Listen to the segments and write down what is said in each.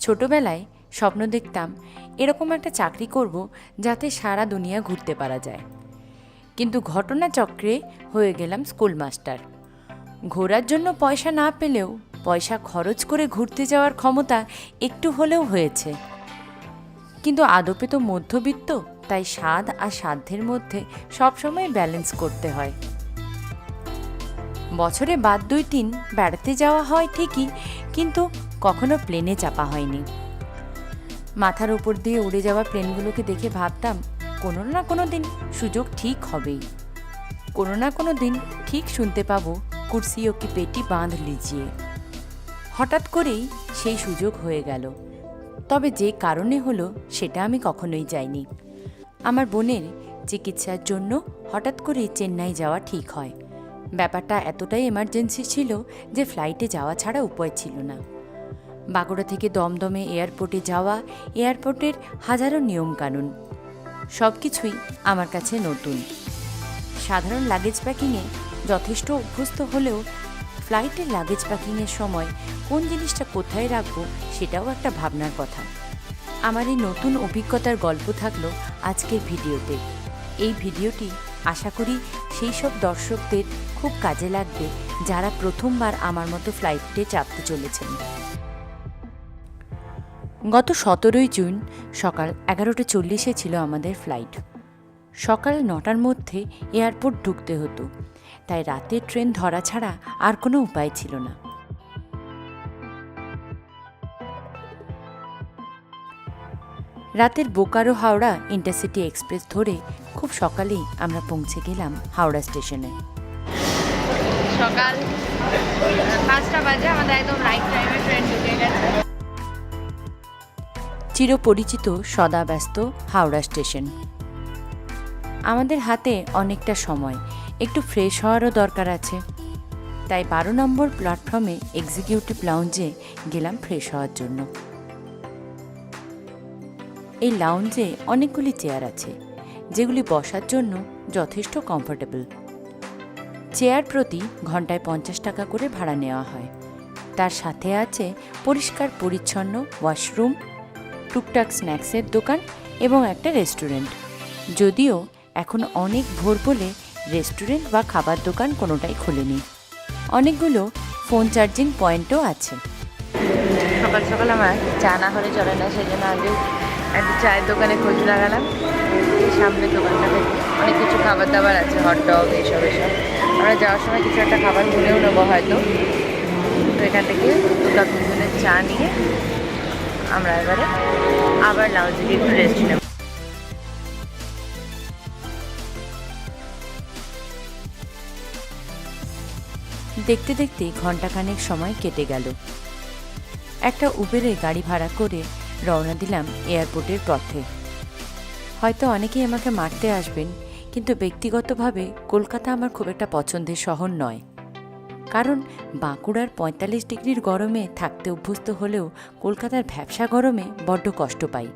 ছোটবেলায় স্বপ্ন দেখতাম এরকম একটা চাকরি করব যাতে সারা দুনিয়া ঘুরতে পারা যায়। কিন্তু ঘটনাচক্রে হয়ে গেলাম স্কুল মাস্টার ঘোরার জন্য পয়সা না পেলেও পয়সা খরচ করে ঘুরতে যাওয়ার ক্ষমতা একটু হলেও হয়েছে। কিন্তু আদপে তো মধ্যবিত্ত, তাই স্বাদ আর সাধ্যের মধ্যে সবসময় ব্যালেন্স করতে হয়। বছরে বাদ দুই তিন বেড়াতে যাওয়া হয় ঠিকই, কিন্তু কখনো প্লেনে চাপা হয়নি। মাথার উপর দিয়ে উড়ে যাওয়া প্লেনগুলোকে দেখে ভাবতাম, কোনো না কোনো দিন সুযোগ ঠিক হবেই। কোনো না কোনো দিন ঠিক শুনতে পাবো কুর্সিও কি পেটি বাঁধ লিজিয়ে। হঠাৎ করেই সেই সুযোগ হয়ে গেল। তবে যে কারণে হলো সেটা আমি কখনোই যাইনি। আমার বোনের চিকিৎসার জন্য হঠাৎ করেই চেন্নাই যাওয়া ঠিক হয়। ব্যাপারটা এতটাই এমার্জেন্সি ছিল যে ফ্লাইটে যাওয়া ছাড়া উপায় ছিল না। বাঁকুড়া থেকে দমদমে এয়ারপোর্টে যাওয়া এয়ারপোর্টের হাজারো নিয়মকানুন। সব কিছুই আমার কাছে নতুন। সাধারণ লাগেজ প্যাকিংয়ে যথেষ্ট অভ্যস্ত হলেও ফ্লাইটের লাগেজ প্যাকিংয়ের সময় কোন জিনিসটা কোথায় রাখব সেটাও একটা ভাবনার কথা। আমার এই নতুন অভিজ্ঞতার গল্প থাকল আজকের ভিডিওতে। এই ভিডিওটি আশা করি সেই সব দর্শকদের খুব কাজে লাগবে যারা প্রথমবার আমার মতো ফ্লাইটে চাপতে চলেছেন। গত সতেরোই জুন সকাল এগারোটা চল্লিশে ছিল আমাদের ফ্লাইট সকাল নটার মধ্যে এয়ারপোর্ট ঢুকতে হতো। তাই রাতের ট্রেন ধরা ছাড়া আর কোনো উপায় ছিল না। রাতের বোকারো হাওড়া ইন্টারসিটি এক্সপ্রেস ধরে খুব সকালেই আমরা পৌঁছে গেলাম হাওড়া স্টেশনে সকাল পাঁচটা বাজে আমাদের একদম রাইট টাইমে ট্রেন ঢুকে গেছে। চিরপরিচিত সদা ব্যস্ত হাওড়া স্টেশন। আমাদের হাতে অনেকটা সময়, একটু ফ্রেশ হওয়ারও দরকার আছে। তাই বারো নম্বর প্ল্যাটফর্মে এক্সিকিউটিভ লাউঞ্জে গেলাম ফ্রেশ হওয়ার জন্য। এই লাউঞ্জে অনেকগুলি চেয়ার আছে, যেগুলি বসার জন্য যথেষ্ট কমফোর্টেবল। চেয়ার প্রতি ঘন্টায় পঞ্চাশ টাকা করে ভাড়া নেওয়া হয়। তার সাথে আছে পরিষ্কার, পরিচ্ছন্ন ওয়াশরুম টুকটাক স্ন্যাক্সের দোকান এবং একটা রেস্টুরেন্ট। যদিও এখন অনেক ভোর বলে রেস্টুরেন্ট বা খাবার দোকান কোনোটাই খোলেনি। অনেকগুলো ফোন চার্জিং পয়েন্টও আছে। সকাল সকাল আমার চা না হলে চলে না সেই জন্য আগে একটা চায়ের দোকানে খোঁজ লাগালাম। এই সামনের দোকানটা থেকে অনেক কিছু খাবার দাবার আছে হট ডগ এইসব এসব আমরা যাওয়ার সময় কিছু একটা খাবার কিনেও নেব হয়তো। তো এখান থেকে দু কাপ চা নিয়ে আমরা এবারে আবার লাউজে গিয়ে একটু রেস্ট নেব। দেখতে দেখতে ঘন্টাখানেক সময় কেটে গেল। একটা উবেরে গাড়ি ভাড়া করে রওনা দিলাম এয়ারপোর্টের পথে। হয়তো অনেকেই আমাকে মারতে আসবেন, কিন্তু ব্যক্তিগতভাবে কলকাতা আমার খুব একটা পছন্দের শহর নয়। কারণ বাঁকুড়ার পঁয়তাল্লিশ ডিগ্রির গরমে থাকতে অভ্যস্ত হলেও কলকাতার ভ্যাবসা গরমে বড্ড কষ্ট পাই।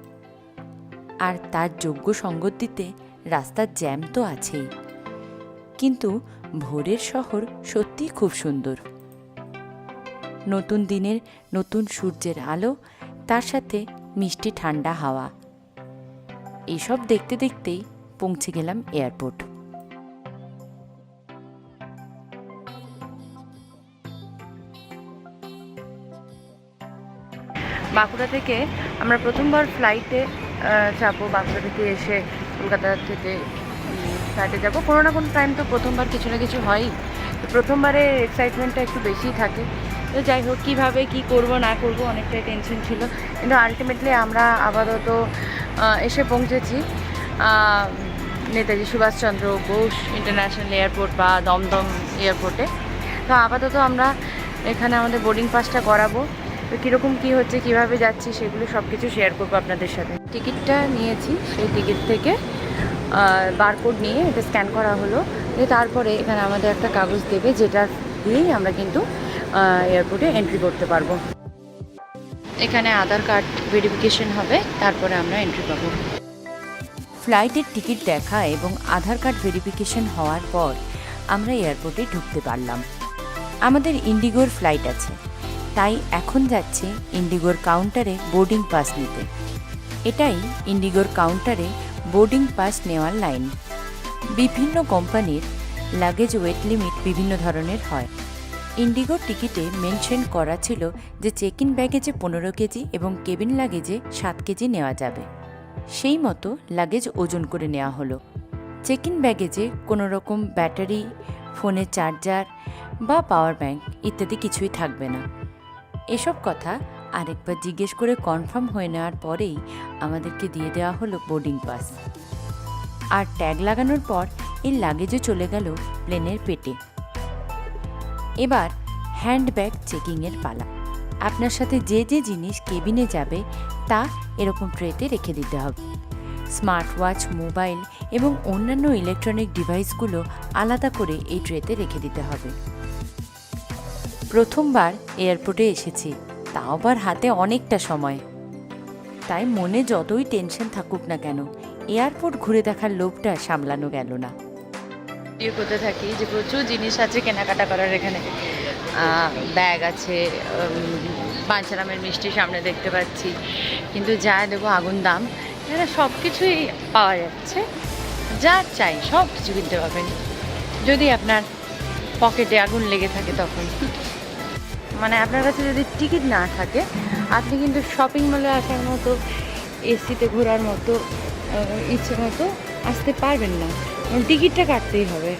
আর তার যোগ্য সঙ্গত দিতে রাস্তার জ্যাম তো আছেই। কিন্তু ভোরের শহর সত্যিই খুব সুন্দর। নতুন দিনের নতুন সূর্যের আলো, তার সাথে মিষ্টি ঠান্ডা হাওয়া। এসব দেখতে দেখতেই পৌঁছে গেলাম এয়ারপোর্ট। বাঁকুড়া থেকে আমরা প্রথমবার ফ্লাইটে চাপবো বাঁকুড়া থেকে এসে কলকাতা থেকে ফ্লাইটে যাব। কোনো না কোনো টাইম তো প্রথমবার কিছু না কিছু হয়ই। তো প্রথমবারে এক্সাইটমেন্টটা একটু বেশিই থাকে। তো যাই হোক, কীভাবে কী করব, না করব, অনেকটাই টেনশন ছিল। কিন্তু আলটিমেটলি আমরা আপাতত এসে পৌঁছেছি। নেতাজি সুভাষচন্দ্র বোস ইন্টারন্যাশনাল এয়ারপোর্ট বা দমদম এয়ারপোর্টে তো আপাতত আমরা এখানে আমাদের বোর্ডিং পাসটা করাবো। তো কীরকম কী হচ্ছে কীভাবে যাচ্ছি সেগুলো সব কিছু শেয়ার করব আপনাদের সাথে। টিকিটটা নিয়েছি সেই টিকিট থেকে বারকোড নিয়ে এটা স্ক্যান করা হলো। দিয়ে তারপরে এখানে আমাদের একটা কাগজ দেবে যেটা দিয়েই আমরা কিন্তু এয়ারপোর্টে এন্ট্রি করতে পারব। এখানে আধার কার্ড ভেরিফিকেশন হবে তারপরে আমরা এন্ট্রি পাবো। ফ্লাইটের টিকিট দেখা এবং আধার কার্ড ভেরিফিকেশন হওয়ার পর আমরা এয়ারপোর্টে ঢুকতে পারলাম। আমাদের ইন্ডিগোর ফ্লাইট আছে। তাই এখন যাচ্ছে ইন্ডিগোর কাউন্টারে বোর্ডিং পাস নিতে। এটাই ইন্ডিগোর কাউন্টারে বোর্ডিং পাস নেওয়ার লাইন। বিভিন্ন কোম্পানির লাগেজ ওয়েট লিমিট বিভিন্ন ধরনের হয়। ইন্ডিগোর টিকিটে মেনশন করা ছিল যে চেক ইন ব্যাগেজে পনেরো কেজি এবং কেবিন লাগেজে সাত কেজি নেওয়া যাবে। সেই মতো লাগেজ ওজন করে নেওয়া হলো। চেক ইন ব্যাগেজে কোনো রকম ব্যাটারি ফোনের চার্জার বা পাওয়ার ব্যাংক ইত্যাদি কিছুই থাকবে না। এসব কথা আরেকবার জিজ্ঞেস করে কনফার্ম হয়ে নেওয়ার পরেই আমাদেরকে দিয়ে দেওয়া হলো বোর্ডিং পাস আর ট্যাগ লাগানোর পর এই লাগেজও চলে গেল প্লেনের পেটে। এবার হ্যান্ডব্যাগ চেকিংয়ের পালা। আপনার সাথে যে যে জিনিস কেবিনে যাবে, তা এরকম ট্রেতে রেখে দিতে হবে। স্মার্ট ওয়াচ মোবাইল এবং অন্যান্য ইলেকট্রনিক ডিভাইসগুলো আলাদা করে এই ট্রেতে রেখে দিতে হবে। প্রথমবার এয়ারপোর্টে এসেছি, তাও আবার হাতে অনেকটা সময়। তাই মনে যতই টেনশন থাকুক না কেন, এয়ারপোর্ট ঘুরে দেখার লোভটা সামলানো গেল না। করতে থাকি যে প্রচুর জিনিস আছে কেনাকাটা করার এখানে। ব্যাগ আছে বাঞ্ছারামের মিষ্টি সামনে দেখতে পাচ্ছি। কিন্তু যা দেবো আগুন দাম, এখানে সব কিছুই পাওয়া যাচ্ছে। যা চাই সব কিছু কিনতে পারবেন। যদি আপনার পকেটে আগুন লেগে থাকে তখন। মানে আপনার কাছে যদি টিকিট না থাকে আপনি কিন্তু শপিং মলে আসার মতো এসিতে ঘোরার মতো ইচ্ছে মতো আসতে পারবেন না। টিকিটটা কাটতেই হবে।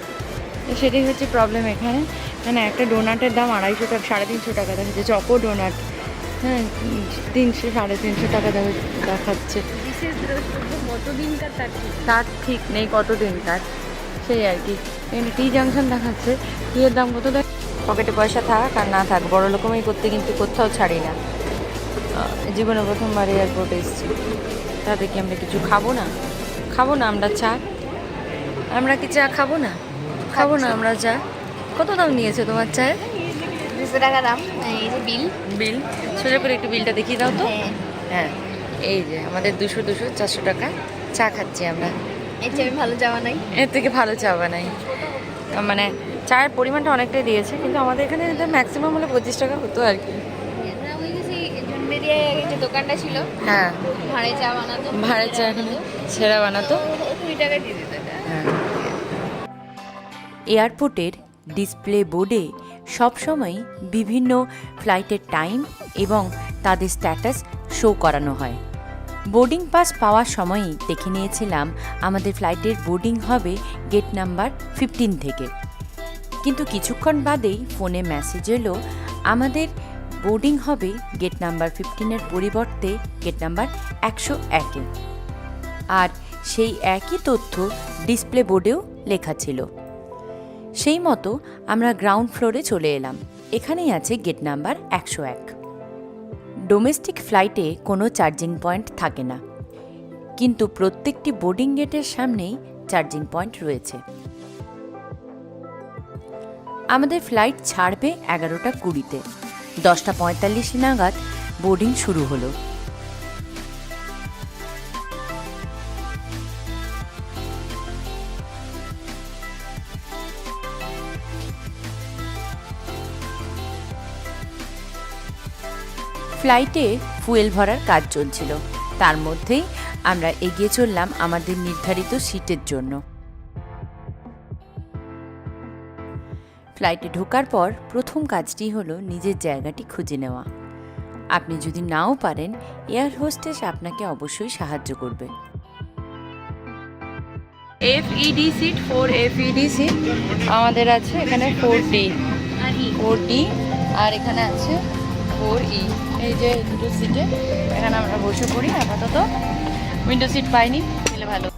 তো সেটাই হচ্ছে প্রবলেম এখানে। মানে একটা ডোনাটের দাম আড়াইশো টাকা সাড়ে তিনশো টাকা দেখাচ্ছে চকো ডোনাট হ্যাঁ তিনশো সাড়ে তিনশো টাকা দেখা- দেখাচ্ছে। কতদিনকার তার ঠিক? তার ঠিক নেই কতদিনকার? সেই আর কি। এখানে টি জাংশন দেখাচ্ছে। টি এর দাম কত? দেখ। পকেটে পয়সা থাক আর না থাক বড় রকমই করতে কিন্তু কোথাও ছাড়ি না। জীবনে প্রথমবার এয়ারপোর্টে এসেছি। তাতে কি আমরা কিছু খাব না? খাব না আমরা চা? আমরা কি চা খাব না? খাব না আমরা চা। কত দাম নিয়েছে তোমার চায়ের দুশো টাকা দাম। এই যে বিল। বিল? সোজা করে একটু বিলটা দেখিয়ে দাও তো। হ্যাঁ। হ্যাঁ এই যে আমাদের দুশো দুশো চারশো টাকা চা খাচ্ছি আমরা। এর ভালো নাই। থেকে ভালো চা বানাই মানে চায়ের পরিমাণটা অনেকটাই দিয়েছে কিন্তু আমাদের এখানে ম্যাক্সিমাম হলে পঁচিশ টাকা হতো আর কি। যে দোকানটা ছিল হ্যাঁ। ভাড়ে চা বানাতো। ভাড়ের চা এখানে ছেঁড়া বানাতো। কুড়ি টাকা দিয়ে দিত হ্যাঁ। এয়ারপোর্টের ডিসপ্লে বোর্ডে সবসময় বিভিন্ন ফ্লাইটের টাইম এবং তাদের স্ট্যাটাস শো করানো হয়। বোর্ডিং পাস পাওয়ার সময়ই দেখে নিয়েছিলাম আমাদের ফ্লাইটের বোর্ডিং হবে গেট নাম্বার ফিফটিন থেকে। কিন্তু কিছুক্ষণ বাদেই ফোনে মেসেজ এলো, আমাদের বোর্ডিং হবে গেট নাম্বার ফিফটিনের পরিবর্তে গেট নাম্বার একশো একে আর সেই একই তথ্য ডিসপ্লে বোর্ডেও লেখা ছিল। সেই মতো আমরা গ্রাউন্ড ফ্লোরে চলে এলাম। এখানেই আছে গেট নাম্বার একশো এক। ডোমেস্টিক ফ্লাইটে কোনো চার্জিং পয়েন্ট থাকে না। কিন্তু প্রত্যেকটি বোর্ডিং গেটের সামনেই চার্জিং পয়েন্ট রয়েছে। আমাদের ফ্লাইট ছাড়বে এগারোটা কুড়িতে। দশটা পঁয়তাল্লিশ নাগাদ বোর্ডিং শুরু হলো। ফ্লাইটে ফুয়েল ভরার কাজ চলছিল। তার মধ্যেই আমরা এগিয়ে চললাম আমাদের নির্ধারিত সিটের জন্য। ফ্লাইটে ঢোকার পর প্রথম কাজটি হলো নিজের জায়গাটি খুঁজে নেওয়া। আপনি যদি নাও পারেন, এয়ার হোস্টেস আপনাকে অবশ্যই সাহায্য করবে। F ED seat, four F ED seat, আমাদের আছে এখানে ফোর ডি ফোর ডি আর এখানে আছে এই যে সিটে এখানে আমরা বসে পড়ি, আপাতত। উইন্ডো সিট পাইনি ভালো।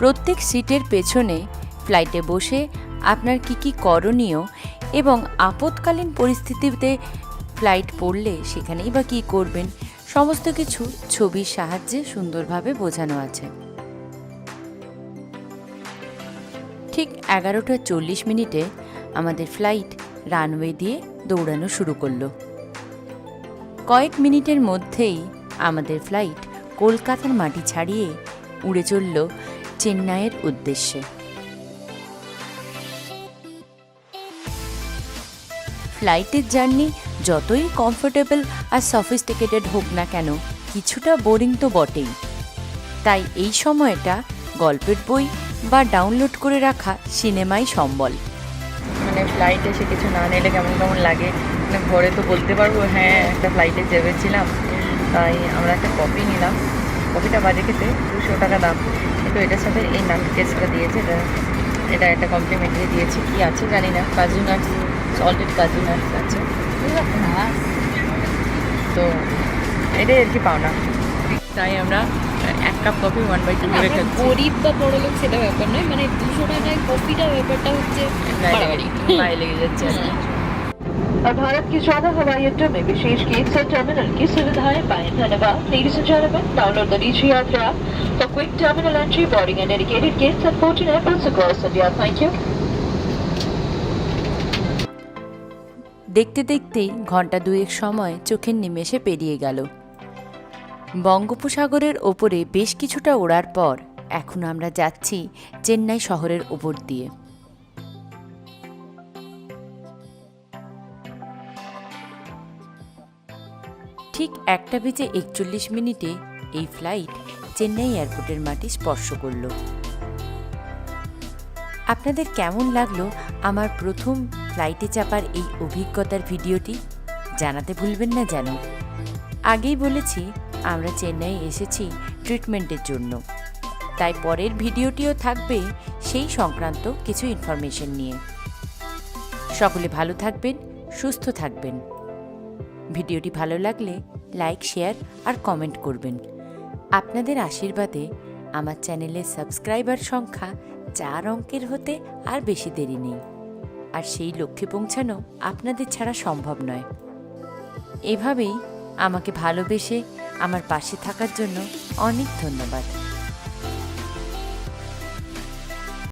প্রত্যেক সিটের পেছনে ফ্লাইটে বসে আপনার কি কি করণীয় এবং আপৎকালীন পরিস্থিতিতে ফ্লাইট পড়লে সেখানেই বা কী করবেন, সমস্ত কিছু ছবির সাহায্যে সুন্দরভাবে বোঝানো আছে। ঠিক এগারোটা চল্লিশ মিনিটে আমাদের ফ্লাইট রানওয়ে দিয়ে দৌড়ানো শুরু করল। কয়েক মিনিটের মধ্যেই আমাদের ফ্লাইট কলকাতার মাটি ছাড়িয়ে উড়ে চলল চেন্নাইয়ের উদ্দেশ্যে। ফ্লাইটের জার্নি যতই কমফোর্টেবল আর সফিস্টিকেটেড হোক না কেন, কিছুটা বোরিং তো বটেই। তাই এই সময়টা গল্পের বই বা ডাউনলোড করে রাখা সিনেমাই সম্বল। ফ্লাইটে এসে কিছু না নিলে কেমন কেমন লাগে? মানে ঘরে তো বলতে পারব হ্যাঁ একটা ফ্লাইটে চেপেছিলাম। তাই আমরা একটা কপি নিলাম। কপিটা বাজে খেতে দুশো টাকা দাম। কিন্তু এটার সাথে এই নাট কেসটা দিয়েছে এটা এটা একটা কমপ্লিমেন্টারি দিয়েছে। কি আছে জানি না কাজু নাটস সল্টেড কাজু নাটস আছে। তো এটাই আর কি পাওনা। তাই আমরা এক cup coffee one by two করে খাচ্ছি গরিব বা বড় লোক সেটা ব্যাপার নয় মানে দুশো টাকায় কপিটা ব্যাপারটা হচ্ছে বাড়াবাড়ি গায়ে লেগে যাচ্ছে আর কি। और भारत के ज्यादा हवाई अड्डों में विशेष गेट्स और टर्मिनल की सुविधाएं पाएं धन्यवाद ladies and gentleman download the Digi Yatra for quick terminal entry boarding and dedicated gates at 14 airports across India thank you দেখতে দেখতেই ঘন্টা দুয়েক সময় চোখের নিমেষে পেরিয়ে গেল বঙ্গোপসাগরের ওপরে বেশ কিছুটা ওড়ার পর এখন আমরা যাচ্ছি চেন্নাই শহরের ওপর দিয়ে। ঠিক একটা বেজে একচল্লিশ মিনিটে এই ফ্লাইট চেন্নাই এয়ারপোর্টের মাটি স্পর্শ করল। আপনাদের কেমন লাগল আমার প্রথম ফ্লাইটে চাপার এই অভিজ্ঞতার ভিডিওটি জানাতে ভুলবেন না যেন। আগেই বলেছি আমরা চেন্নাই এসেছি ট্রিটমেন্টের জন্য। তাই পরের ভিডিওটিও থাকবে সেই সংক্রান্ত কিছু ইনফরমেশন নিয়ে। সকলে ভালো থাকবেন, সুস্থ থাকবেন। ভিডিওটি ভালো লাগলে লাইক শেয়ার আর কমেন্ট করবেন। আপনাদের আশীর্বাদে আমার চ্যানেলের সাবস্ক্রাইবার সংখ্যা চার অঙ্কের হতে আর বেশি দেরি নেই। আর সেই লক্ষ্যে পৌঁছানো আপনাদের ছাড়া সম্ভব নয়। এভাবেই আমাকে ভালোবেসে আমার পাশে থাকার জন্য অনেক ধন্যবাদ।